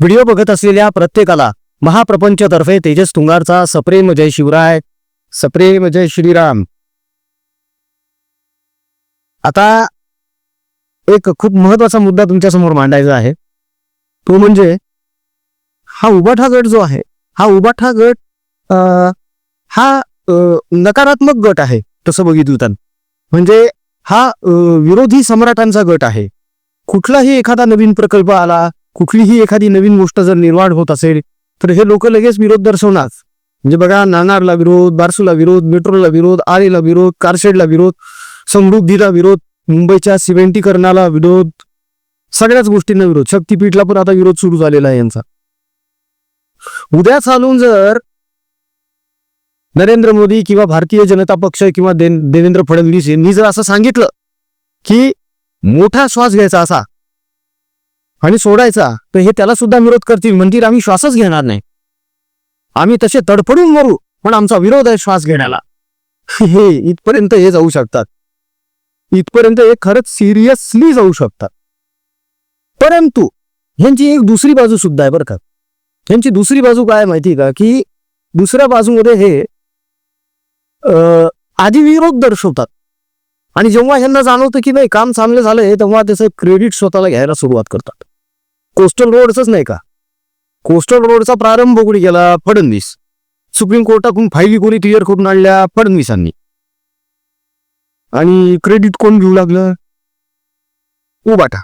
Video बघत असलेल्या प्रत्येकाला महाप्रपंचतर्फे तेजस तुंगारचा सप्रेम जय शिवराय. सप्रेम जय श्रीराम. आता एक खूप महत्त्वाचा मुद्दा तुमच्यासमोर मांडायचा आहे. तो म्हणजे हा उबाठा गट जो आहे हा उबाठा गट हा नकारात्मक गट आहे तसं बघितलं तर. म्हणजे हा विरोधी सम्राटांचा गट आहे. कुठलाही एखादा नवीन प्रकल्प आला कुठलीही एखादी नवीन गोष्ट जर निर्माण होत असेल तर हे लोक लगेच विरोध दर्शवणार. म्हणजे बघा नानारला विरोध बारसूला विरोध मेट्रोला विरोध आरेला विरोध कारशेडला विरोध समृद्धीला विरोध मुंबईच्या सिमेंटीकरणाला विरोध सगळ्याच गोष्टींना विरोध. शक्तीपीठला पण आता विरोध सुरू झालेला आहे यांचा. उद्या चालून जर नरेंद्र मोदी किंवा भारतीय जनता पक्ष किंवा देवेंद्र फडणवीस यांनी जर असं सांगितलं की मोठा श्वास घ्यायचा असा आणि सोडायचा तर हे त्याला सुद्धा विरोध करतील. म्हणतील आम्ही श्वासच घेणार नाही. आम्ही तसे तडफडून मरू पण आमचा विरोध आहे श्वास घेण्याला. हे इथपर्यंत हे जाऊ शकतात. इथपर्यंत हे खरंच सिरियसली जाऊ शकतात. परंतु ह्यांची एक दुसरी बाजू सुद्धा आहे बरं का. ह्यांची दुसरी बाजू काय आहे माहिती आहे का? की दुसऱ्या बाजूमध्ये हे आधी विरोध दर्शवतात. आणि जेव्हा ह्यांना जाणवतं की नाही काम चांगलं झालंय तेव्हा त्याचं क्रेडिट स्वतःला घ्यायला सुरुवात करतात. कोस्टल रोडचाच नाही का? कोस्टल रोडचा प्रारंभ कोणी केला? फडणवीस. सुप्रीम कोर्टातून फायली कोणी क्लिअर करून आणल्या? फडणवीसांनी. आणि क्रेडिट कोण घेऊ लागलं? उबाटा.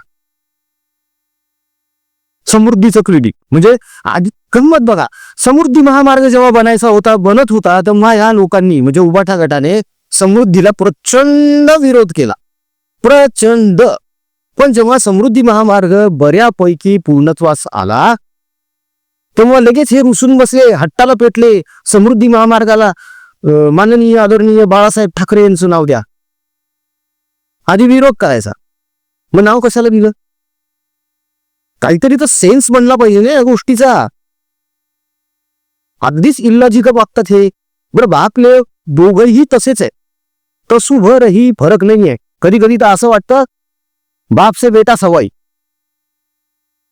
समृद्धीचं क्रेडिट म्हणजे आधी गंमत बघा. समृद्धी महामार्ग जेव्हा बनायचा होता बनत होता तेव्हा ह्या लोकांनी म्हणजे उबाठा गटाने समृद्धीला प्रचंड विरोध केला. प्रचंड. पण जेव्हा समृद्धी महामार्ग बऱ्यापैकी पूर्णत्वास आला तेव्हा लगेच हे रुसून बसले हट्टाला पेटले समृद्धी महामार्गाला माननीय आदरणीय बाळासाहेब ठाकरे यांचं नाव द्या. आधी विरोध करायचा. मग नाव कशाला दिलं? काहीतरी तर सेन्स बनला पाहिजे ना या गोष्टीचा. अगदीच इल्लाजिक वागतात हे. बरं बापले दोघही तसेच आहे तसू भरही फरक नाहीये. कधी कधी तर असं वाटतं बाप से बेटा सवाई.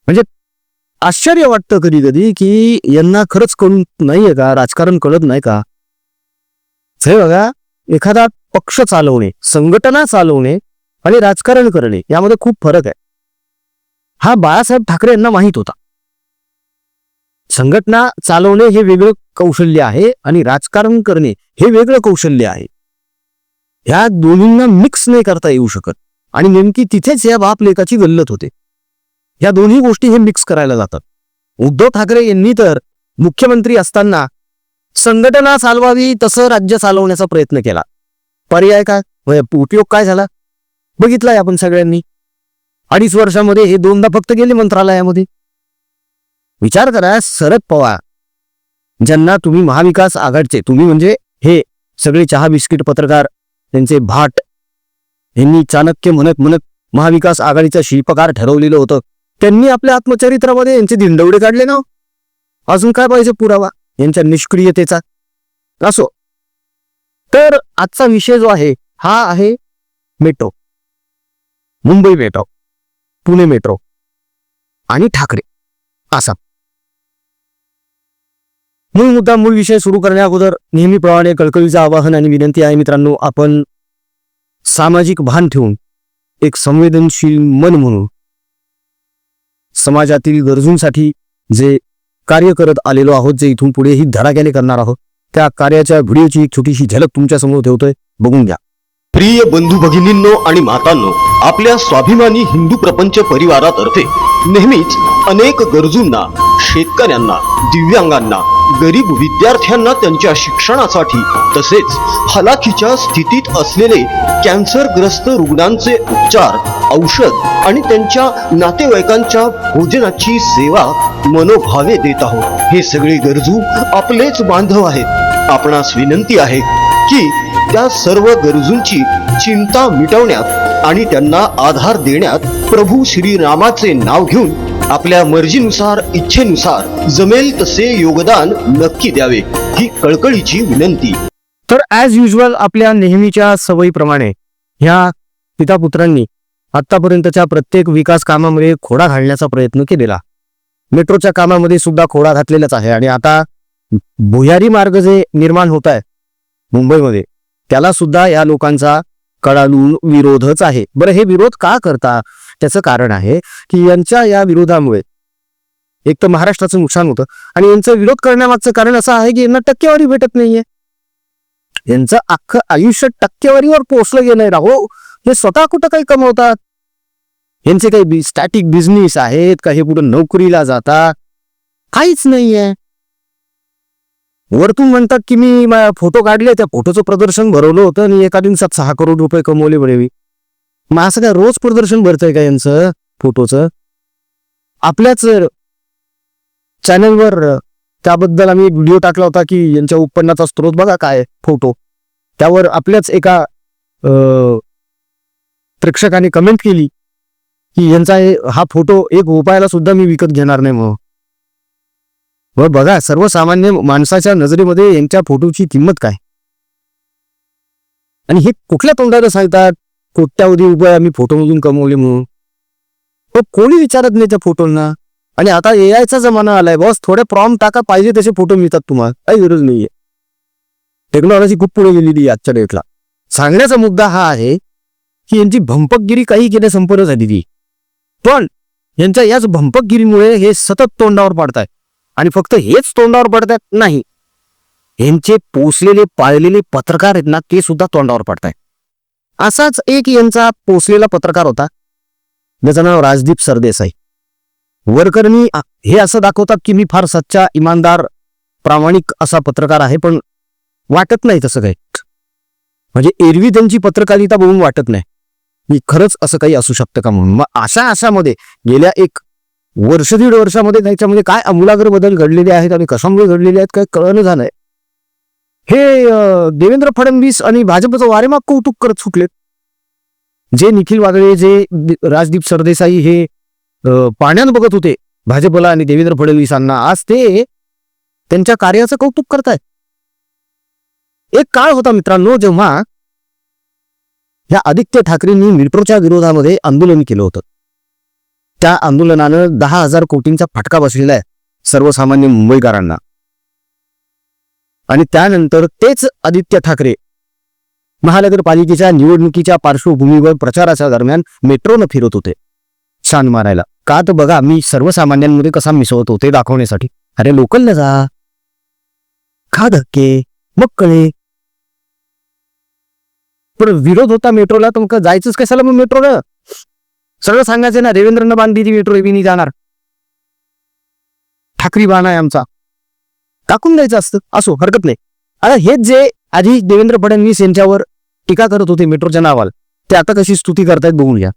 म्हणजे आश्चर्य वाटतं कधी कधी की यांना खरंच कळून नाहीये का राजकारण कळत नाही का? हे बघा एखादा पक्ष चालवणे संघटना चालवणे आणि राजकारण करणे यामध्ये खूप फरक आहे. हा बाळासाहेब ठाकरे यांना माहीत होता. संघटना चालवणे हे वेगळं कौशल्य आहे आणि राजकारण करणे हे वेगळं कौशल्य आहे. ह्या दोन्हींना मिक्स नाही करता येऊ शकत. आणि नेमकी तिथेच या बाप लेखाची गल्लत होते. या दोन्ही गोष्टी हे मिक्स करायला जातात. उद्धव ठाकरे यांनी तर मुख्यमंत्री असताना संघटना चालवावी तसं राज्य चालवण्याचा प्रयत्न केला. पर्याय काय? म्हणजे उपयोग काय झाला? बघितलाय आपण सगळ्यांनी. अडीच वर्षामध्ये हे दोनदा फक्त गेले मंत्रालयामध्ये. विचार करा शरद पवार ज्यांना तुम्ही महाविकास आघाडचे तुम्ही म्हणजे हे सगळे चहा बिस्किट पत्रकार त्यांचे भाट यांनी चाणक्य म्हणत म्हणत महाविकास आघाडीचा शिल्पकार ठरवलेलं होतं. त्यांनी आपल्या आत्मचरित्रामध्ये यांचे दिंडवडे काढले ना हो. अजून काय पाहिजे पुरावा? यांच्या निष्क्रियतेचा. असो. तर आजचा विषय जो आहे हा आहे metro. Mumbai metro Pune metro आणि ठाकरे. असा. मूळ मुद्दा मूळ विषय सुरू करण्या अगोदर नेहमीप्रमाणे कळकळीचं आवाहन आणि विनंती आहे मित्रांनो आपण सामाजिक भान ठेवून एक संवेदनशील मन म्हणून समाजातील गरजूंसाठी जे कार्य करत आलेलो आहोत जे इथून पुढेही धडाक्याने करणार आहोत त्या कार्याच्या व्हिडिओची एक छोटीशी झलक तुमच्यासमोर ठेवतोय. बघून घ्या. प्रिय बंधू भगिनींनो आणि मातांनो आपल्या स्वाभिमानी हिंदू प्रपंच परिवारातर्फे नेहमीच अनेक गरजूंना शेतकऱ्यांना दिव्यांगांना गरीब विद्यार्थ्यांना त्यांच्या शिक्षणासाठी तसेच हलाखीच्या स्थितीत असलेले कॅन्सरग्रस्त रुग्णांचे उपचार औषध आणि त्यांच्या नातेवाईकांच्या भोजनाची सेवा मनोभावे देत आहोत. हे सगळे गरजू आपलेच बांधव आहेत. आपणास विनंती आहे की त्या सर्व गरजूंची चिंता मिटवण्यात आणि त्यांना आधार देण्यात प्रभू श्रीरामाचे नाव घेऊन आपल्या मर्जीनुसार इच्छेनुसार जमेल तसे योगदान नक्की द्यावे ही कळकळीची विनंती. तर ॲज युजल आपल्या नेहमीच्या सवयीप्रमाणे ह्या पितापुत्रांनी आतापर्यंतच्या प्रत्येक विकास कामामध्ये खोडा घालण्याचा प्रयत्न केलेला. मेट्रोच्या कामामध्ये सुद्धा खोडा घातलेलाच आहे. आणि आता भुयारी मार्ग जे निर्माण होत आहे मुंबईमध्ये त्याला सुद्धा या लोकांचा कडालून विरोधच आहे. बरं हे विरोध का करता? त्याचं कारण आहे की यांच्या या विरोधामुळे एक तर महाराष्ट्राचं नुकसान होतं आणि यांचं विरोध करण्यामागचं कारण असं आहे की यांना टक्केवारी भेटत नाहीये. यांचं अख्खं आयुष्य टक्केवारीवर पोहोचलं गेलंय. ना राहो हे स्वतः कुठं काही कमवतात? यांचे काही स्टॅटिक बिझनेस आहेत का हे कुठं नोकरीला जातात. काहीच नाहीये. वरतून म्हणतात की मी फोटो काढले त्या फोटोचं प्रदर्शन भरवलं होतं आणि एका दिवसात सहा करोड रुपये कमवले म्हणे मी. मग असं काय रोज प्रदर्शन भरतंय का यांचं फोटोचं? आपल्याच चॅनलवर त्याबद्दल आम्ही एक व्हिडिओ टाकला होता की यांच्या उत्पन्नाचा स्रोत बघा काय फोटो. त्यावर आपल्याच एका प्रेक्षकाने कमेंट केली की यांचा हा फोटो एक रुपयाला सुद्धा मी विकत घेणार नाही मग व बघा सर्वसामान्य माणसाच्या नजरेमध्ये यांच्या फोटोची किंमत काय? आणि हे कुठल्या तोंडाला सांगतात? कोट्यावधी रुपये आम्ही फोटोमधून कमवले म्हणून. हो कोणी विचारत नाही त्या फोटोंना? आणि आता ए आयचा जमाना आलाय बॉस थोडे प्रॉम टाका पाहिजे तसे फोटो मिळतात तुम्हाला. काही गरज नाहीये. टेक्नॉलॉजी खूप पुढे गेलेली आजच्या डेटला सांगण्याचा मुद्दा हा आहे की यांची भंपकगिरी काही केल्या संपन्न झालेली पण यांच्या याच भंपकगिरीमुळे हे सतत तोंडावर पडताय आणि फक्त हेच तोंडावर पडतात नाही. यांचे पोचलेले पाळलेले पत्रकार आहेत ना ते सुद्धा तोंडावर पडताय असाच एक यांचा पोचलेला पत्रकार होता. ज्याचं नाव राजदीप सरदेसाई. वरकरणी हे असं दाखवतात की मी फार सच्चा इमानदार प्रामाणिक असा पत्रकार आहे पण वाटत नाही तसं काही. म्हणजे एरवी त्यांची पत्रकारिता बघून वाटत नाही. मी खरंच असं काही असू शकतं का म्हणून? मग अशा अशामध्ये गेल्या एक वर्ष दीड वर्षामध्ये त्याच्यामध्ये काय आमूलाग्र बदल घडलेले आहेत आणि कशामुळे घडलेले आहेत काय कळणं झालंय. हे देवेंद्र फडणवीस आणि भाजपचं वारेमाग कौतुक करत सुटलेत. जे निखिल वादळे जे राजदीप सरदेसाई हे पाण्यात बघत होते भाजपला आणि देवेंद्र फडणवीसांना आज ते त्यांच्या कार्याचं कौतुक करतायत. एक काळ होता मित्रांनो जेव्हा ह्या आदित्य ठाकरेंनी मिट्रोच्या विरोधामध्ये आंदोलन केलं होतं. त्या आंदोलनानं दहा हजार कोटींचा फटका बसलेला आहे सर्वसामान्य मुंबईकरांना. आणि त्यानंतर तेच आदित्य ठाकरे महानगरपालिकेच्या निवडणुकीच्या पार्श्वभूमीवर प्रचाराच्या दरम्यान मेट्रोनं फिरत होते. शान मारायला. का तर बघा मी सर्वसामान्यांमध्ये कसा मिसळत होते दाखवण्यासाठी. अरे लोकलनं जा. खा धक्के. मग कळे. पण विरोध होता मेट्रोला तर मग जायचंच कशाला मग मेट्रोला सगळं सांगायचं ना देवेंद्रनं बांधली मेट्रो मी जाणार. ठाकरी बाण आहे आमचा. टाकून द्यायचं असतं. असो हरकत नाही. आता हेच जे आधी देवेंद्र फडणवीस यांच्यावर टीका करत होते मेट्रोच्या नावाला ते आता कशी स्तुती करतायत बघून घ्या.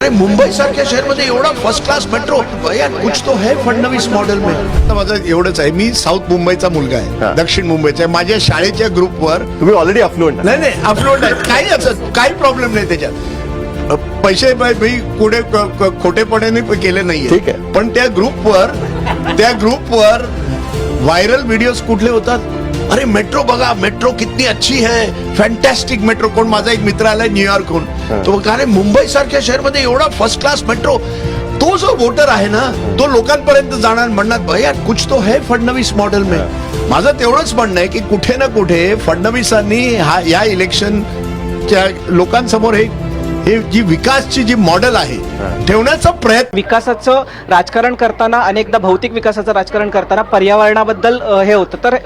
अरे मुंबई सारख्या शहरमध्ये एवढा फर्स्ट क्लास मेट्रो भैया कुछ तो है फडणवीस मॉडेल में. आता माझं एवढंच आहे मी साऊथ मुंबईचा मुलगा आहे दक्षिण मुंबईचा आहे. माझ्या शाळेच्या ग्रुपवर तुम्ही ऑलरेडी अफ्लुएंट नाही नाही अपलोड आहे. काही असं काही प्रॉब्लेम नाही त्याच्यात. पैसे मी कुठे प- केले नाहीये. आहे. पण त्या ग्रुपवर त्या ग्रुपवर व्हायरल व्हिडिओ कुठले होतात? अरे मेट्रो बघा मेट्रो कितनी अच्छी है। फॅन्टॅस्टिक मेट्रो कोण? माझा एक मित्र आलाय न्यूयॉर्कहून तो का रे मुंबई सारख्या शहरमध्ये एवढा फर्स्ट क्लास मेट्रो तो जो वोटर आहे ना तो लोकांपर्यंत जाणार म्हणणार भैया कुछ तो है फडणवीस मॉडेल में. माझं तेवढंच म्हणणं आहे की कुठे ना कुठे फडणवीसांनी हा या इलेक्शनच्या लोकांसमोर हे हे जी विकासची जी मॉडेल आहे ठेवण्याचा प्रयत्न विकासाचं राजकारण करताना अनेकदा भौतिक विकासाचं राजकारण करताना पर्यावरणाबद्दल हे होतं. तर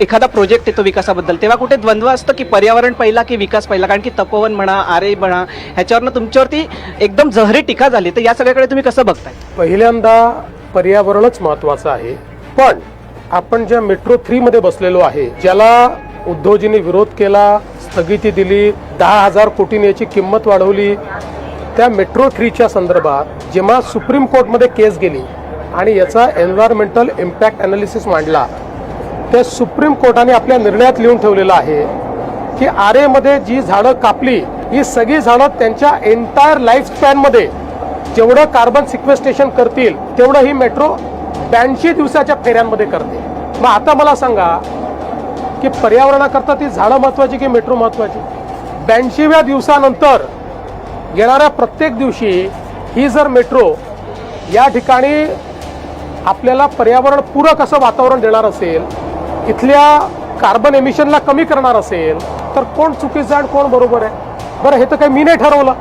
एखादा प्रोजेक्ट येतो विकासाबद्दल. तेव्हा कुठे द्वंद्व असतं की पर्यावरण पहिला की विकास पहिला? कारण की तपोवन म्हणा आरे म्हणा ह्याच्यावरनं तुमच्यावरती एकदम जहरी टीका झाली. तर या सगळ्याकडे तुम्ही कसं बघताय? पहिल्यांदा पर्यावरणच महत्वाचं आहे. पण आपण ज्या मेट्रो थ्री मध्ये बसलेलो आहे ज्याला उद्धवजींनी विरोध केला स्थगिती दिली दहा हजार कोटींनी याची किंमत वाढवली त्या मेट्रो थ्रीच्या संदर्भात जेव्हा सुप्रीम कोर्टमध्ये केस गेली आणि याचा एन्व्हायरमेंटल इम्पॅक्ट अनालिसिस मांडला त्या सुप्रीम कोर्टाने आपल्या निर्णयात लिहून ठेवलेलं आहे की आरेमध्ये जी झाडं कापली ही सगळी झाडं त्यांच्या एंटायर लाईफ स्पॅनमध्ये जेवढं कार्बन सिक्वेस्टेशन करतील तेवढं ही मेट्रो ब्याऐंशी दिवसाच्या फेऱ्यांमध्ये करते. मग आता मला सांगा की पर्यावरणाकरता ती झाडं महत्वाची की मेट्रो महत्वाची? ब्याऐंशीव्या दिवसानंतर येणाऱ्या प्रत्येक दिवशी ही जर मेट्रो या ठिकाणी आपल्याला पर्यावरणपूरक असं वातावरण देणार असेल इथल्या कार्बन एमिशनला कमी करणार असेल तर कोण चुकीचं आणि कोण बरोबर आहे? बरं हे तर काही मी नाही ठरवलं.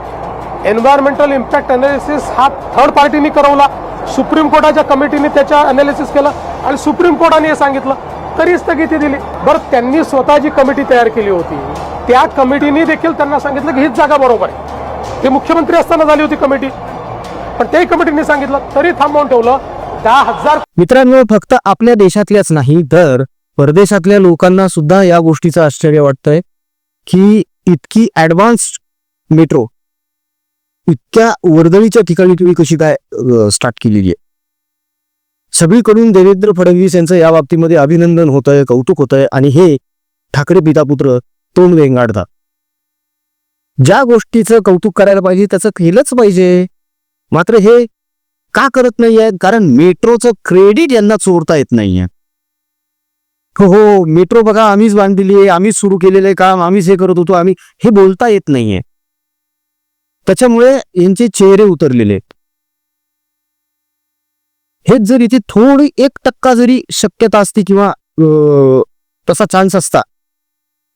एन्व्हायरमेंटल इम्पॅक्ट अनालिसिस हा थर्ड पार्टीने करवला. सुप्रीम कोर्टाच्या कमिटीने त्याच्या अनालिसिस केलं आणि सुप्रीम कोर्टाने हे सांगितलं. तरी स्थगिती दिली. बरं त्यांनी स्वतः जी कमिटी तयार केली होती. त्या कमिटीने देखील त्यांना सांगितलं की हीच जागा बरोबर आहे. ते मुख्यमंत्री असताना झाली होती कमिटी. पण त्याही कमिटीने सांगितलं तरी थांबवून ठेवलं. दहा हजार मित्रांनो फक्त आपल्या देशातल्याच नाही तर परदेशातल्या लोकांना सुद्धा या गोष्टीचं आश्चर्य वाटतंय की इतकी ऍडव्हान्स्ड मेट्रो इतक्या वर्दळीच्या ठिकाणी तुम्ही कशी काय स्टार्ट केलेली आहे? सगळीकडून देवेंद्र फडणवीस यांचं या बाबतीमध्ये अभिनंदन होत आहे कौतुक होत आहे आणि हे ठाकरे पितापुत्र तोंड वेंगाडतात ज्या गोष्टीचं कौतुक करायला पाहिजे त्याचं केलंच पाहिजे. मात्र हे का करत नाही आहेत कारण मेट्रोचं क्रेडिट यांना चोरता येत नाहीये. हो हो मेट्रो बघा आम्हीच बांधलेली आहे आम्हीच सुरू केलेलं आहे काम आम्हीच हे करत होतो आम्ही हे बोलता येत नाहीये. त्याच्यामुळे यांचे चेहरे उतरलेले हेच जर इथे थोडी एक टक्का जरी शक्यता असती किंवा तसा चान्स असता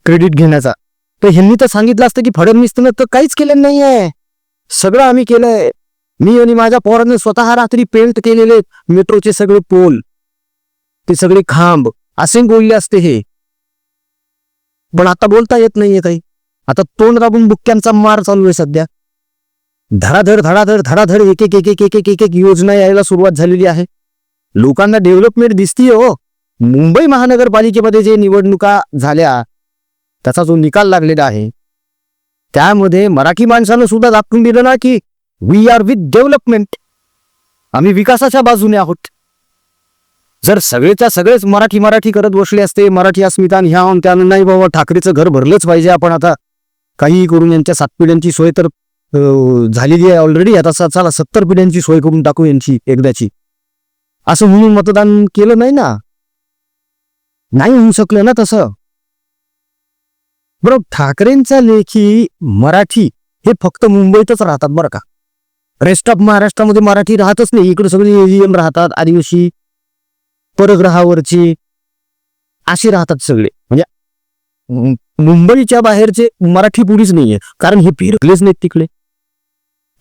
क्रेडिट घेण्याचा तर ह्यांनी तर सांगितलं असतं की फडणवीस तर काहीच केलं आहे. सगळं आम्ही केलंय. मी आणि माझ्या पोरांनी स्वतः रात्री पेंट केलेले मेट्रोचे सगळे पोल. ते सगळे खांब. असे बोलले असते हे. पण आता बोलता येत नाहीये काही. आता तोंड दाबून बुक्क्यांचा मार चालू आहे सध्या. धडाधड धडाधड धडाधड एक एक एक एक एक एक एक एक योजना यायला सुरुवात झालेली आहे. लोकांना डेव्हलपमेंट दिसतीये हो. मुंबई महानगरपालिकेमध्ये जे निवडणुका झाल्या त्याचा जो निकाल लागलेला आहे त्यामध्ये मराठी माणसानं सुद्धा दाखवून दिलं ना की वी आर विथ डेव्हलपमेंट आम्ही विकासाच्या बाजूने आहोत. जर सगळेच्या सगळेच मराठी मराठी करत बसले असते मराठी अस्मितान ह्या त्यानं नाही बाबा ठाकरेचं घर भरलंच पाहिजे आपण आता. काहीही करून यांच्या सात पिढ्यांची सोय तर झालेली आहे ऑलरेडी आता चला सत्तर पिढ्यांची सोय करून टाकू यांची एकदाची. असं म्हणून मतदान केलं नाही ना? नाही होऊ शकलं ना तसं. बरोबर ठाकरेंच्या लेखी मराठी हे फक्त मुंबईतच राहतात बरं का. रेस्ट ऑफ महाराष्ट्रामध्ये मराठी राहतच नाही इकडे सगळे एलियन राहतात आदिवासी परग्रहावरची अशी राहतात सगळे. म्हणजे मुंबईच्या बाहेरचे मराठी पुढीच नाहीये कारण हे फिरकलेच नाहीत तिकडे.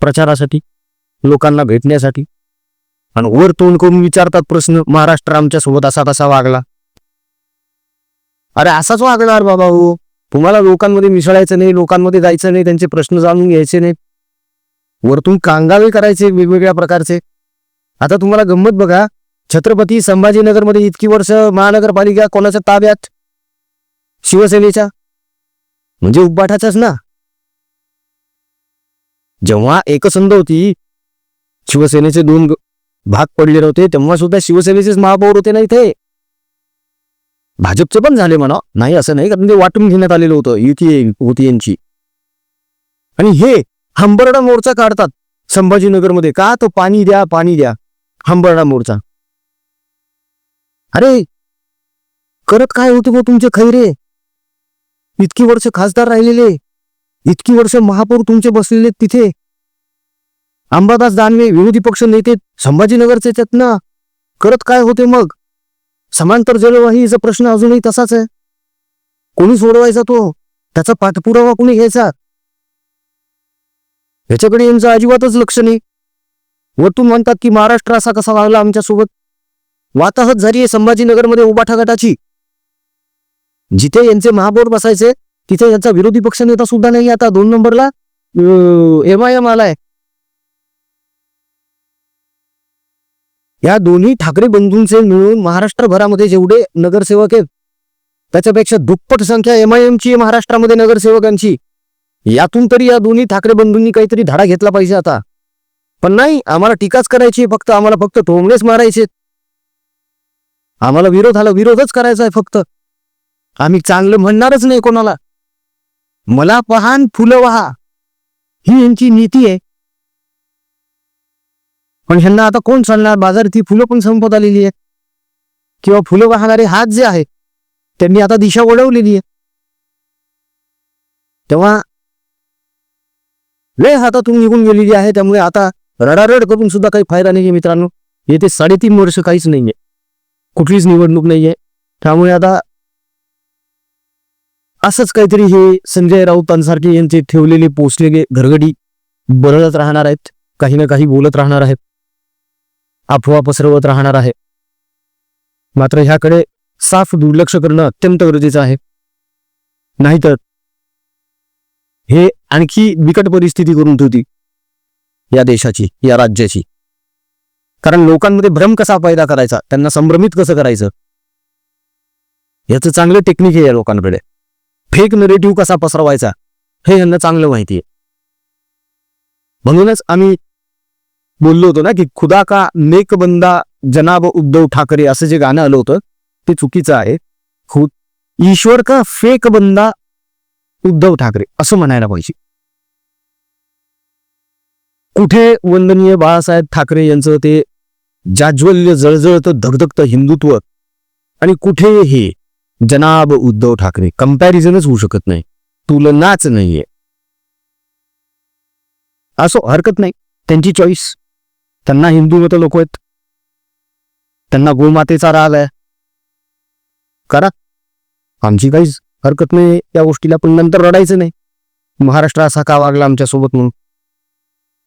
प्रचारासाठी लोकांना भेटण्यासाठी. आणि वर तोंड करून विचारतात प्रश्न महाराष्ट्र आमच्यासोबत असा तसा वागला. अरे असाच वागणार बाबा हो. तुम्हाला लोकांमध्ये मिसळायचं नाही लोकांमध्ये जायचं नाही त्यांचे प्रश्न जाणून घ्यायचे नाही. वरतून कांगावे करायचे वेगवेगळ्या प्रकारचे. आता तुम्हाला गंमत बघा छत्रपती संभाजीनगरमध्ये इतकी वर्ष महानगरपालिका कोणाच्या ताब्यात? शिवसेनेच्या. म्हणजे उब्बाठाच्याच ना. जेव्हा एकसंध होती शिवसेनेचे दोन भाग पडलेले होते तेव्हा सुद्धा शिवसेनेचेच महापौर होते ना इथे. भाजपचे पण झाले म्हणा. नाही असं नाही. कारण ते वाटून घेण्यात आलेलं होतं युती होती यांची आणि हे हंबरडा मोर्चा काढतात संभाजीनगरमध्ये. का? तो पाणी द्या पाणी द्या. हंबरडा मोर्चा. अरे करत काय होते गो तुमचे खैरे? इतकी वर्ष खासदार राहिलेले. इतकी वर्ष महापौर तुमचे बसलेले तिथे. अंबादास दानवे विरोधी पक्ष नेते संभाजीनगरचे त्यात ना. करत काय होते मग? समांतर जलवाहीचा प्रश्न अजूनही तसाच आहे. कोणी सोडवायचा तो? त्याचा पाठपुरावा कोणी घ्यायचा? ह्याच्याकडे यांचं अजिबातच लक्ष नाही. वरतून म्हणतात की महाराष्ट्र असा कसा वागला आमच्यासोबत? वाताहत झाली आहे संभाजीनगरमध्ये उबाठा गटाची. जिथे यांचे महापौर बसायचे तिथे यांचा विरोधी पक्ष नेता सुद्धा नाही आता. दोन नंबरला एम आय एम आलाय. या दोन्ही ठाकरे बंधूंचे मिळून महाराष्ट्रभरामध्ये जेवढे नगरसेवक आहेत त्याच्यापेक्षा दुप्पट संख्या एम आय एमची आहे महाराष्ट्रामध्ये नगरसेवकांची. यातून तरी या दोन्ही ठाकरे बंधूंनी काहीतरी धडा घेतला पाहिजे आता. पण नाही आम्हाला टीकाच करायची आहे फक्त आम्हाला फक्त टोमणेच मारायचे आम्हाला विरोध आला विरोधच करायचा आहे फक्त. आम्ही चांगलं म्हणणारच नाही कोणाला. मला पहान फुलं वहा. ही यांची नीती आहे. पण ह्यांना आता कोण चालणार? बाजारात ही फुलं पण संपत आलेली आहेत. किंवा फुलं वाहणारे हात जे आहेत त्यांनी आता दिशा वळवलेली आहे. तेव्हा लय हातातून निघून गेलेली आहे. त्यामुळे आता रडारड करून सुद्धा काही फायदा नाही मित्रांनो. येते साडेतीन वर्ष काहीच नाहीये. कुठलीच निवडणूक नाहीये. त्यामुळे आता असंच काहीतरी हे संजय राऊतांसारखे यांचे ठेवलेले पोचलेले घरगडी बरळत राहणार आहेत. काही ना काही बोलत राहणार आहेत. अफवा पसरवत राहणार आहे. मात्र ह्याकडे साफ दुर्लक्ष करणं अत्यंत गरजेचं आहे. नाहीतर हे आणखी बिकट परिस्थिती करून ठेवती या देशाची या राज्याची. कारण लोकांमध्ये भ्रम कसा पैदा करायचा त्यांना संभ्रमित कसं करायचं? याचं चांगलं टेक्निक आहे या लोकांकडे. फेक नरेटिव्ह कसा पसरवायचा हे यांना चांगलं माहिती आहे. म्हणूनच आम्ही बोललो होतो ना की खुदा का नेक बंदा जनाब उद्धव ठाकरे असं जे गाणं आलं होतं ते चुकीचं आहे. खुद ईश्वर का फेक बंदा उद्धव ठाकरे असं म्हणायला पाहिजे. कुठे वंदनीय बाळासाहेब ठाकरे यांचं ते जाज्वल्य जळजळतं धगधगतं हिंदुत्व आणि कुठे हे जनाब उद्धव ठाकरे? कंपॅरिझनच होऊ शकत नाही. तुलनाच नाहीये. असो हरकत नाही. त्यांची चॉईस त्यांना हिंदू मत लोक आहेत. त्यांना गोमातेचा राग आहे. करा. आमची काहीच हरकत नाही या गोष्टीला पण नंतर रडायचं नाही. महाराष्ट्र असा का वागला आमच्यासोबत म्हणून?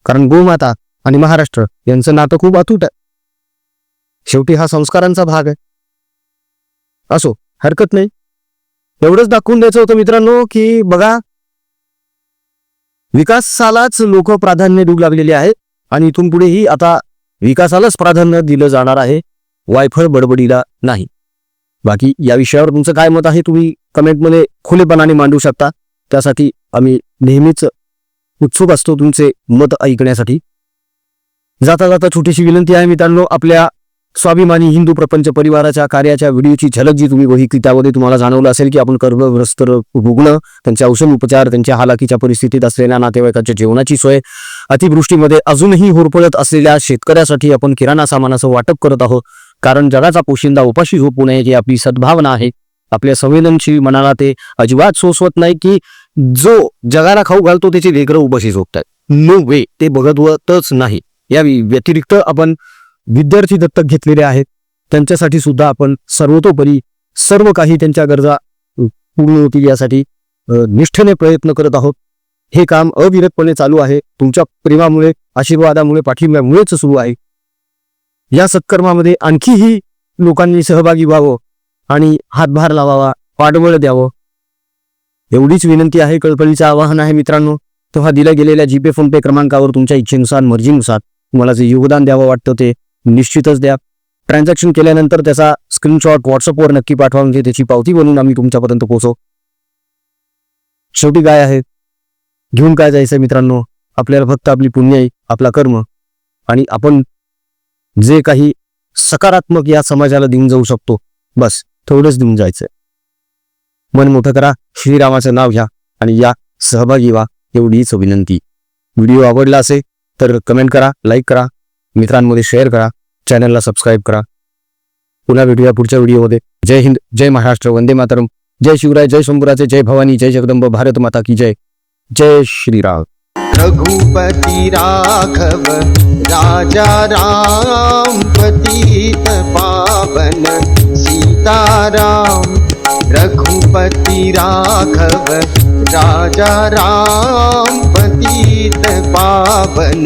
कारण गोमाता आणि महाराष्ट्र यांचं नातं खूप अतूट आहे. शेवटी हा संस्कारांचा भाग आहे. असो हरकत नाही. एवढंच दाखवून द्यायचं होतं मित्रांनो की बघा विकासालाच लोक प्राधान्य देऊ लागलेले आहेत. आणि इथून पुढेही आता विकासालाच प्राधान्य दिलं जाणार आहे. वायफळ बडबडीला नाही. बाकी या विषयावर तुमचं काय मत आहे तुम्ही कमेंटमध्ये खुलेपणाने मांडू शकता. त्यासाठी आम्ही नेहमीच उत्सुक असतो तुमचे मत ऐकण्यासाठी. जाता जाता छोटीशी विनंती आहे मित्रांनो आपल्या स्वाभिमानी हिंदू प्रपंच परिवाराच्या कार्याच्या व्हिडिओची झलक जी तुम्ही बघितली त्यामध्ये तुम्हाला जाणवलं असेल की आपण कर्मग्रस्त रुग्ण त्यांचे औषध उपचार त्यांच्या हालाकीच्या परिस्थितीत असलेल्या नातेवाईकांच्या जेवणाची सोय अतिवृष्टीमध्ये अजूनही होरपळत असलेल्या शेतकऱ्यासाठी आपण किराणा सामानाचं वाटप करत आहोत. कारण जगाचा पोशिंदा उपाशी झोपू नये ही आपली सद्भावना आहे. आपल्या संवेदनशील मनाला ते अजिबात सोसवत नाही की जो जगाला खाऊ घालतो त्याची लेकरं उपाशी झोपतात. नो वे ते बघतवतच नाही. या व्यतिरिक्त आपण विद्यार्थी दत्तक घेतलेले आहेत. त्यांच्यासाठी सुद्धा आपण सर्वतोपरी सर्व काही त्यांच्या गरजा पूर्ण होतील यासाठी निष्ठेने प्रयत्न करत आहोत. हे काम अविरतपणे चालू आहे. तुमच्या प्रेमामुळे आशीर्वादामुळे पाठिंब्यामुळेच सुरू आहे. या सत्कर्मामध्ये आणखीही लोकांनी सहभागी व्हावं आणि हातभार लावावा पाठबळ द्यावं. एवढीच विनंती आहे कळकळीचं आवाहन आहे मित्रांनो. तेव्हा दिल्या गेलेल्या जीपे फोनपे क्रमांकावर तुमच्या इच्छेनुसार मर्जीनुसार तुम्हाला जे योगदान द्यावं वाटतं ते निश्चितच द्या. ट्रान्झॅक्शन केल्यानंतर त्याचा स्क्रीनशॉट व्हॉट्सअपवर नक्की पाठवा म्हणजे त्याची पावती बनवून आम्ही तुमच्यापर्यंत पोहोचो. शेवटी काय आहे? घेऊन काय जायचं मित्रांनो? आपल्याला फक्त आपली पुण्याई आपला कर्म आणि आपण जे काही सकारात्मक या समाजाला देऊन जाऊ शकतो बस थोडंच देऊन जायचं मन मोठं करा श्रीरामाचं नाव घ्या आणि या सहभागी व्हा एवढीच विनंती. व्हिडिओ आवडला असेल तर कमेंट करा लाईक करा मित्रांमध्ये शेअर करा चॅनलला सबस्क्राईब करा. पुन्हा भेटूया पुढच्या व्हिडिओमध्ये जय हिंद जय महाराष्ट्र वंदे मातरम. जय शिवराय जय शंभुराचे जय भवानी जय जगदंब भारत माता की जय. जय श्रीराम. रघुपती राघव राजा राम पतित पावन सीताराम. रघुपति राघव राजा राम पतित पावन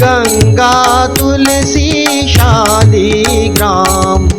गङ्गा तुलसी शालिग्राम।